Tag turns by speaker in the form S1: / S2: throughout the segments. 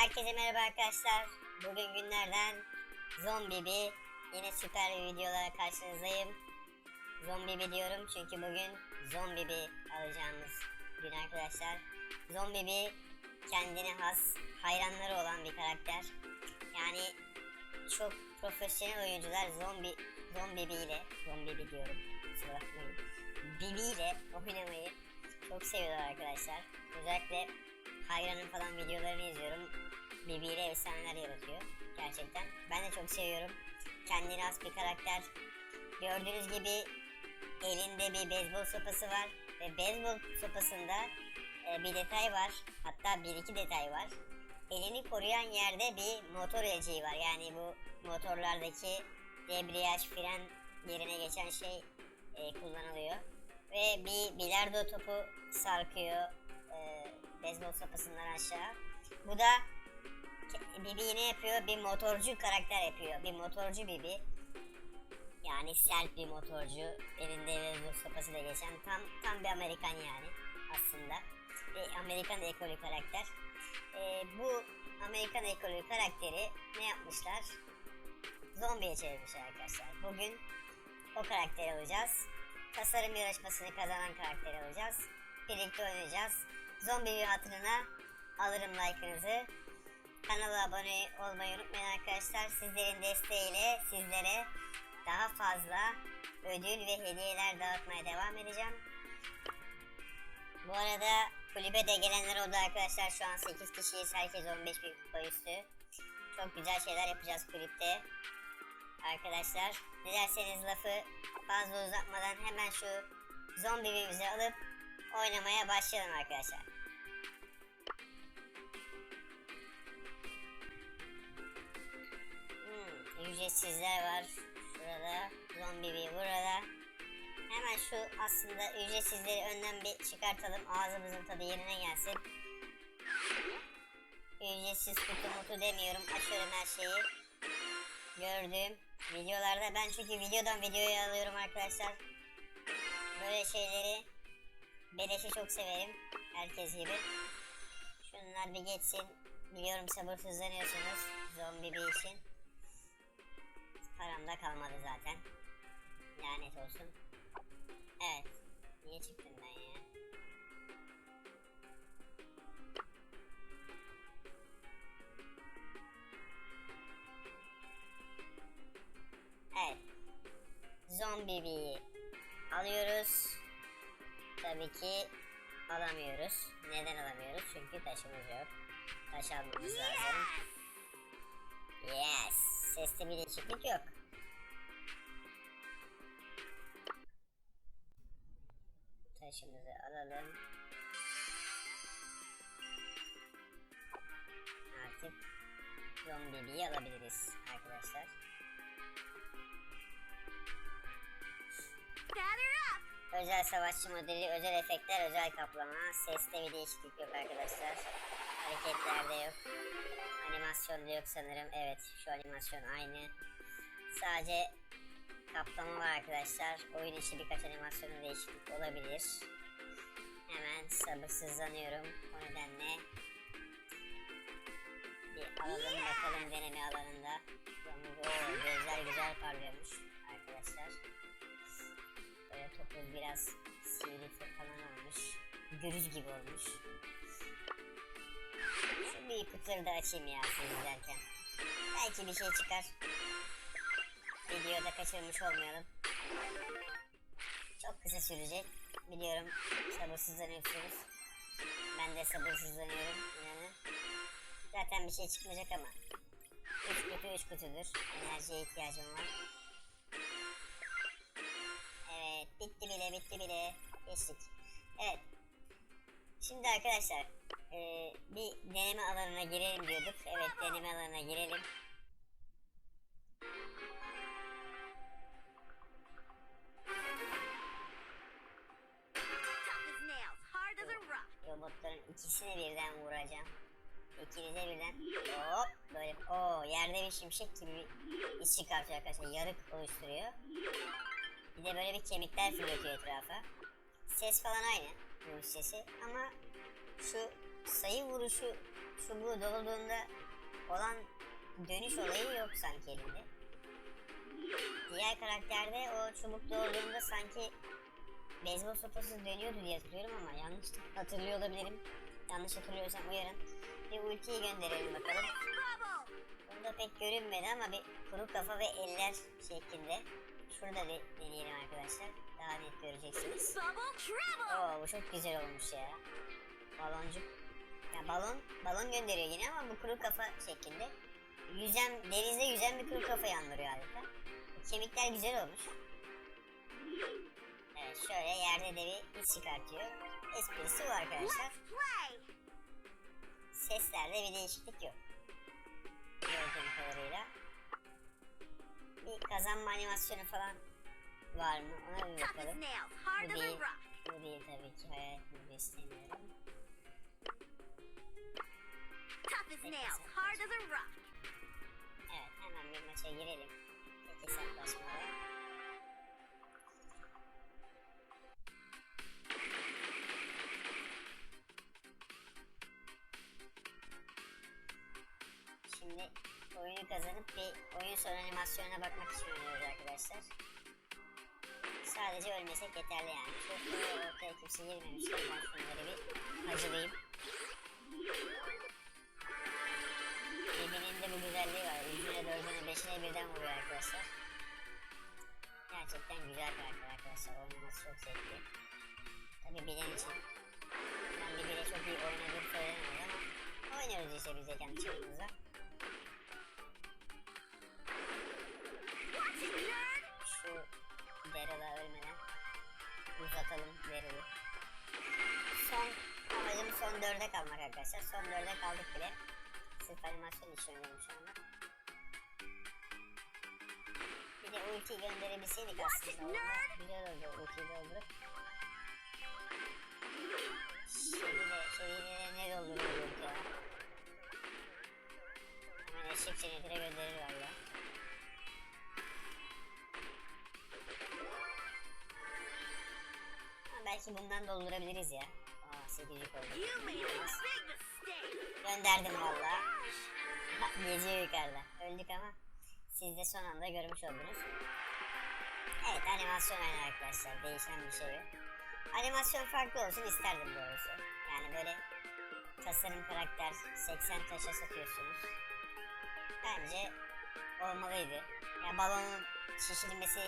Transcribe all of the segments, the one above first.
S1: Herkese merhaba arkadaşlar. Bugün günlerden zombi bir yine süper bir videolara karşınızdayım. Zombi bir diyorum çünkü bugün zombi bir alacağımız gün arkadaşlar. Zombi bir kendine has hayranları olan bir karakter. Yani çok profesyonel oyuncular zombi zombi ile zombi bir diyorum. Kusura. Bibi ile oynamayı çok seviyorlar arkadaşlar. Özellikle Hayran'ın falan videolarını izliyorum. Bibi ile efsaneler yaratıyor. Gerçekten. Ben de çok seviyorum. Kendine has bir karakter. Gördüğünüz gibi elinde bir beyzbol sopası var. Ve beyzbol sopasında e, bir detay var. Hatta bir iki detay var. Elini koruyan yerde bir motor elciği var. Yani bu motorlardaki debriyaj, fren yerine geçen şey e, kullanılıyor. Ve bir bilardo topu sarkıyor beyzbol sopasından aşağı. Bu da Bibi yine yapıyor. Bir motorcu karakter yapıyor. Bir motorcu Bibi. Yani sert bir motorcu. Elinde beyzbol sopası da geçen. Tam tam bir Amerikan yani aslında. Bir Amerikan ekolü karakter. E, bu Amerikan ekolü karakteri ne yapmışlar? Zombiye çevirmişler arkadaşlar. Bugün o karakteri alacağız. Tasarım yarışmasını kazanan karakteri alacağız. Birlikte oynayacağız. Zombi hatırına alırım like'ınızı. Kanala abone olmayı unutmayın arkadaşlar. Sizlerin desteğiyle sizlere daha fazla ödül ve hediyeler dağıtmaya devam edeceğim. Bu arada kulübe de gelenler oldu arkadaşlar. Şu an 8 kişiyiz. Herkes 15 bin kupa üstü. Çok güzel şeyler yapacağız kulüpte. Arkadaşlar ne derseniz lafı fazla uzatmadan hemen şu zombimizi alıp oynamaya başlayalım arkadaşlar. Hmm, ücretsizler var şurada. Zombi bir burada. Hemen şu aslında ücretsizleri önden bir çıkartalım. Ağzımızın tadı yerine gelsin. Ücretsiz kutu mutu demiyorum. Açıyorum her şeyi. Gördüğüm videolarda ben çünkü videodan videoya alıyorum arkadaşlar. Böyle şeyleri beleşi çok severim. Herkes gibi. Şunlar bir geçsin. Biliyorum sabırsızlanıyorsunuz zombi bir için. Param da kalmadı zaten. Lanet olsun. Evet. Niye çıktım ben ya? Evet. Zombi bir alıyoruz. Tabii ki alamıyoruz. Neden alamıyoruz? Çünkü taşımız yok. Taş almamız lazım. Yes. Seste bir değişiklik yok. Taşımızı alalım. Artık zombi alabiliriz arkadaşlar.
S2: Batter!
S1: Özel savaşçı modeli, özel efektler, özel kaplama. Seste bir değişiklik yok arkadaşlar. Hareketlerde yok. Animasyonda yok sanırım. Evet şu animasyon aynı. Sadece kaplama var arkadaşlar. Oyun içi birkaç animasyonda değişiklik olabilir. Hemen sabırsızlanıyorum. O nedenle bir alalım bakalım deneme alanında. Oo, gözler güzel parlıyormuş topuz biraz sivri falan olmuş. Gürüz gibi olmuş. Şu bir pıtır da açayım ya siz izlerken. Belki bir şey çıkar. Videoda kaçırmış olmayalım. Çok kısa sürecek. Biliyorum sabırsızlanıyorsunuz. Ben de sabırsızlanıyorum inanın. Zaten bir şey çıkmayacak ama. Üç kutu üç kutudur. Enerjiye ihtiyacım var. Bile bitti bile. Geçtik. Evet. Şimdi arkadaşlar eee, bir deneme alanına girelim diyorduk. Evet deneme alanına girelim. Robotların ikisini birden vuracağım. İkinize birden hop böyle o yerde bir şimşek gibi iz çıkartıyor arkadaşlar. Yarık oluşturuyor. Bir de böyle bir kemikler fırlatıyor etrafa. Ses falan aynı. Vuruş sesi ama şu sayı vuruşu çubuğu dolduğunda olan dönüş olayı yok sanki elinde. Diğer karakterde o çubuk dolduğunda sanki beyzbol sopası dönüyordu diye hatırlıyorum ama yanlış hatırlıyor olabilirim. Yanlış hatırlıyorsam uyarın. Bir ultiyi gönderelim bakalım.
S2: Bubble.
S1: Bunda pek görünmedi ama bir kuru kafa ve eller şeklinde. Şurada bir deneyelim arkadaşlar. Daha net göreceksiniz. Oo bu çok güzel olmuş ya. Baloncuk. Ya balon, balon gönderiyor yine ama bu kuru kafa şeklinde. Yüzen, denizde yüzen bir kuru kafa andırıyor adeta. Kemikler güzel olmuş. Evet şöyle yerde de bir iz çıkartıyor. Esprisi bu arkadaşlar. Seslerde bir değişiklik yok. Gördüğüm kadarıyla. Bir kazanma animasyonu falan var mı? Ona bir bakalım. Bu değil. Bu değil tabii ki. Hayal etmek istemiyorum. Evet hemen bir maça girelim. Tek hesaplaşmada. Oyunu kazanıp bir oyun sonu animasyonuna bakmak için oynuyoruz arkadaşlar. Sadece ölmesek yeterli yani. Çok ortaya kimse girmemiştir. Ben şunları bir hacılayayım. Geminin de bu güzelliği var. Yüzüne, dördüne, beşine birden vuruyor arkadaşlar. Gerçekten güzel karakter arkadaşlar. Oynaması çok zevkli. Tabi bilen için. Ben bir bile çok iyi oynadığım söylenemez ama oynuyoruz işte biz de kendi çapımızda. Şu Daryl'a ölmeden uzatalım Daryl'ı. Son amacım son dörde kalmak arkadaşlar. Son dörde kaldık bile. Sırf animasyon için oynuyorum şu anda. Bir de ulti gönderebilseydik aslında. O da güzel oldu ultiyi doldurup. Şimdi de şeyini ne dolduruyor ya. Hemen eşek senetine gönderir valla. Belki bundan doldurabiliriz ya. Aa 8 yük oldu. Gönderdim valla. Geziyor yukarıda. Öldük ama siz de son anda görmüş oldunuz. Evet animasyon aynı arkadaşlar. Değişen bir şey yok. Animasyon farklı olsun isterdim doğrusu. Yani böyle tasarım karakter 80 taşa satıyorsunuz. Bence olmalıydı. Ya balonun şişirmesi,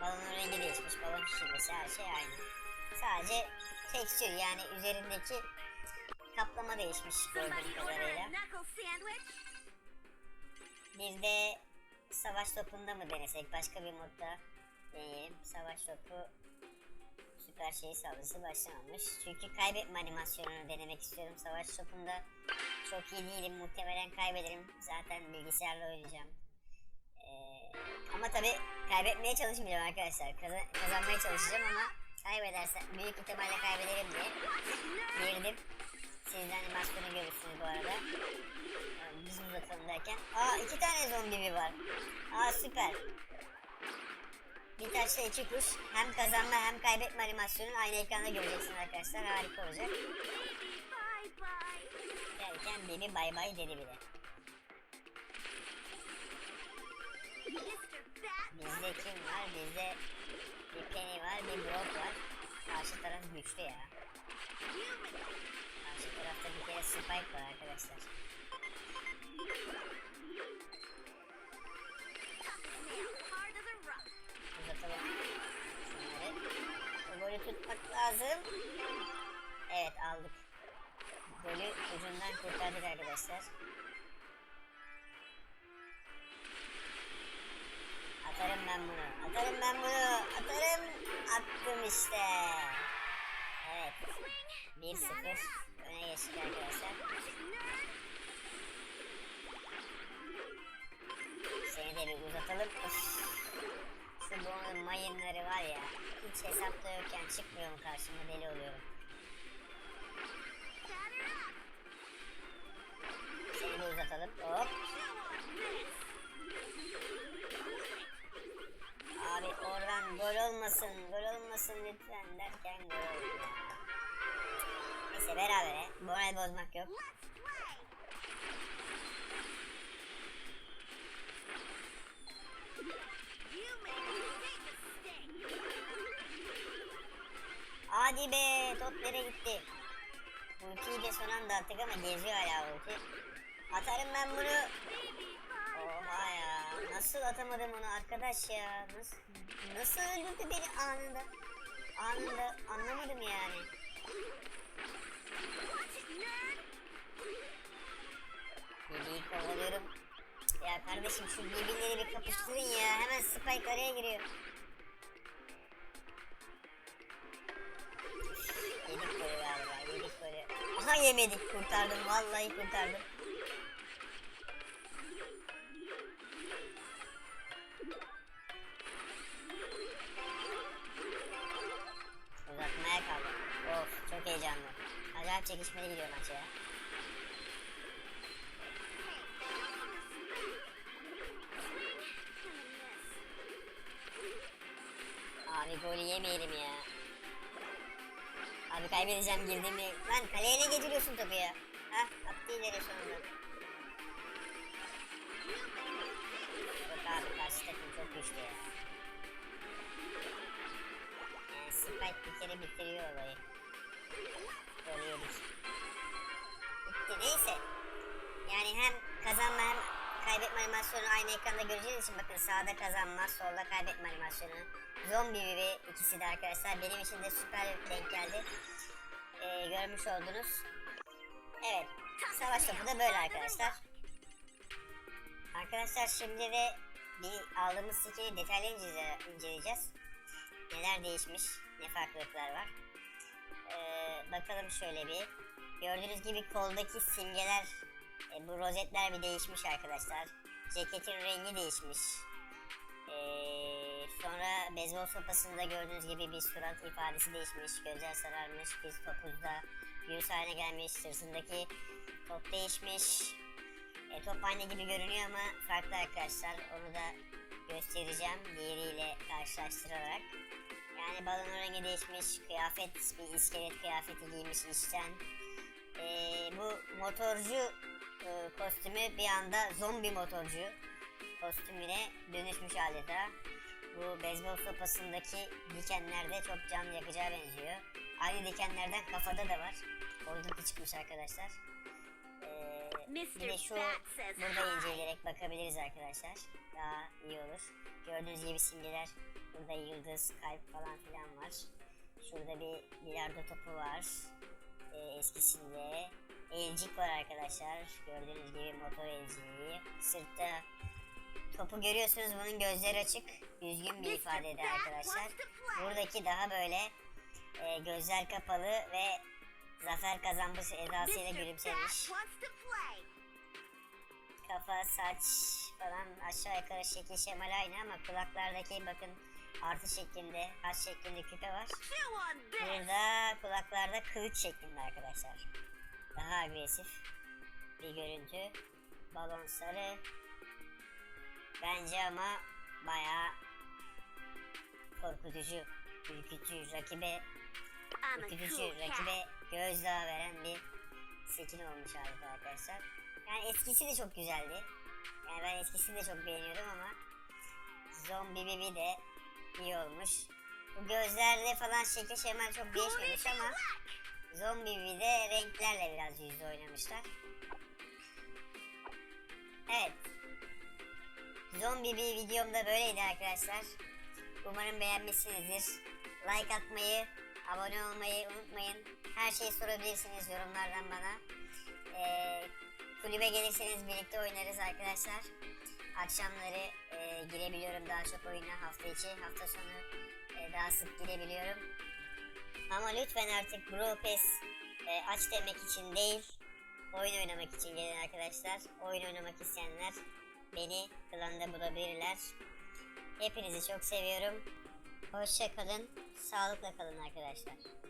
S1: balonun rengi değişmiş, balon şişirmesi her şey aynı. Sadece tekstür yani üzerindeki kaplama değişmiş gördüğüm kadarıyla. Bir de savaş topunda mı denesek? Başka bir modda deneyelim. Savaş topu süper şey saldırısı başlamamış. Çünkü kaybetme animasyonunu denemek istiyorum. Savaş topunda çok iyi değilim. Muhtemelen kaybederim. Zaten bilgisayarla oynayacağım. Ee, ama tabi kaybetmeye çalışmayacağım arkadaşlar. Kaza- kazanmaya çalışacağım ama kaybedersem büyük ihtimalle kaybederim diye girdim. Siz de animasyonu görürsünüz bu arada. Ee, Biz uzatalım derken. Aa iki tane zombi var. Aa süper. Bir taşla iki kuş. Hem kazanma hem kaybetme animasyonu aynı ekranda göreceksiniz arkadaşlar. Harika olacak. Derken Bibi bay bay dedi bile. Bizde kim var? Bizde bir Penny var, bir Brock var. Karşı taraf güçlü ya. Karşı tarafta bir kere Spike var arkadaşlar. Uzatalım. Şunları. Golü tutmak lazım. Evet aldık. Golü ucundan kurtardık arkadaşlar. Atarım ben bunu. Atarım ben bunu. Atarım. Attım işte. Evet. 1-0 öne geçtik arkadaşlar. Seni de bir uzatalım. Üf. Şu bonus mayınları var ya. Hiç hesapta yokken çıkmıyor mu karşıma deli oluyorum. Seni de uzatalım. Hop. Abi oradan gol olmasın. Gol olmasın lütfen derken gol oldu. Neyse berabere. Moral bozmak yok. Hadi be top nereye gitti? Ultiyi de son anda attık ama geziyor hala ulti. Atarım ben bunu. Nasıl atamadım onu arkadaş ya? Nasıl, nasıl öldürdü beni anında? Anında anlamadım yani. Bibi'yi kovalıyorum. Ya kardeşim şu birbirleri bir kapıştırın ya. Hemen Spike araya giriyor. Yedik golü galiba. Yedik golü. Aha yemedik. Kurtardım. Vallahi kurtardım. Acayip çekişmeli gidiyor maç ya. Abi golü yemeyelim ya. Abi kaybedeceğim girdiğimi. Lan kaleye ne getiriyorsun topu ya? Hah attı ileri sonunda. Yok abi karşı takım çok güçlü ya. Yani Spike bir kere bitiriyor olayı. Bitti neyse. Yani hem kazanma hem kaybetme animasyonu aynı ekranda göreceğiniz için bakın sağda kazanma, solda kaybetme animasyonu. Zombi gibi ikisi de arkadaşlar. Benim için de süper denk geldi. Ee, görmüş oldunuz. Evet. Savaş topu da böyle arkadaşlar. Arkadaşlar şimdi de bir aldığımız skill'i detaylı ince- inceleyeceğiz. Neler değişmiş, ne farklılıklar var. Ee, bakalım şöyle bir. Gördüğünüz gibi koldaki simgeler, e, bu rozetler bir değişmiş arkadaşlar. Ceketin rengi değişmiş. Ee, sonra beyzbol sopasında gördüğünüz gibi bir surat ifadesi değişmiş. Gözler sararmış, biz topuzda virüs haline gelmiş. Sırtındaki top değişmiş. E, top aynı gibi görünüyor ama farklı arkadaşlar. Onu da göstereceğim diğeriyle karşılaştırarak. Yani balonun rengi değişmiş, kıyafet bir iskelet kıyafeti giymiş içten. Ee, bu motorcu e, kostümü bir anda zombi motorcu kostümüne dönüşmüş adeta. Bu beyzbol sopasındaki dikenler de çok can yakacağı benziyor. Aynı dikenlerden kafada da var. Orada çıkmış arkadaşlar. Ee, bir de şu burada inceleyerek bakabiliriz arkadaşlar. Daha iyi olur. Gördüğünüz gibi simgeler. Burada yıldız, kalp falan filan var. Şurada bir bilardo topu var. Ee, eskisinde. Elcik var arkadaşlar. Gördüğünüz gibi motor elciği. Sırtta topu görüyorsunuz bunun gözleri açık. Üzgün bir ifadede arkadaşlar. Buradaki daha böyle e, gözler kapalı ve zafer kazanmış edasıyla gülümsemiş. Kafa, saç falan aşağı yukarı şekil şemal aynı ama kulaklardaki bakın artı şeklinde, haç şeklinde küpe var. Burada kulaklarda kılıç şeklinde arkadaşlar. Daha agresif bir görüntü. Balon sarı. Bence ama bayağı korkutucu, ürkütücü, rakibe, ürkütücü, rakibe gözdağı veren bir skin olmuş adeta arkadaşlar. Yani eskisi de çok güzeldi. Yani ben eskisini de çok beğeniyordum ama Zombie Bibi de iyi olmuş. Bu gözlerde falan şekil şemal çok değişmemiş ama Zombie Bibi'de renklerle biraz yüzde oynamışlar. Evet. Zombie bir videomda böyleydi arkadaşlar. Umarım beğenmişsinizdir. Like atmayı, abone olmayı unutmayın. Her şeyi sorabilirsiniz yorumlardan bana. Ee, kulübe gelirseniz birlikte oynarız arkadaşlar. Akşamları e, girebiliyorum daha çok oyuna hafta içi. Hafta sonu e, daha sık girebiliyorum. Ama lütfen artık Bro Pass e, aç demek için değil, oyun oynamak için gelin arkadaşlar. Oyun oynamak isteyenler beni klanda bulabilirler. Hepinizi çok seviyorum. Hoşça kalın, sağlıkla kalın arkadaşlar.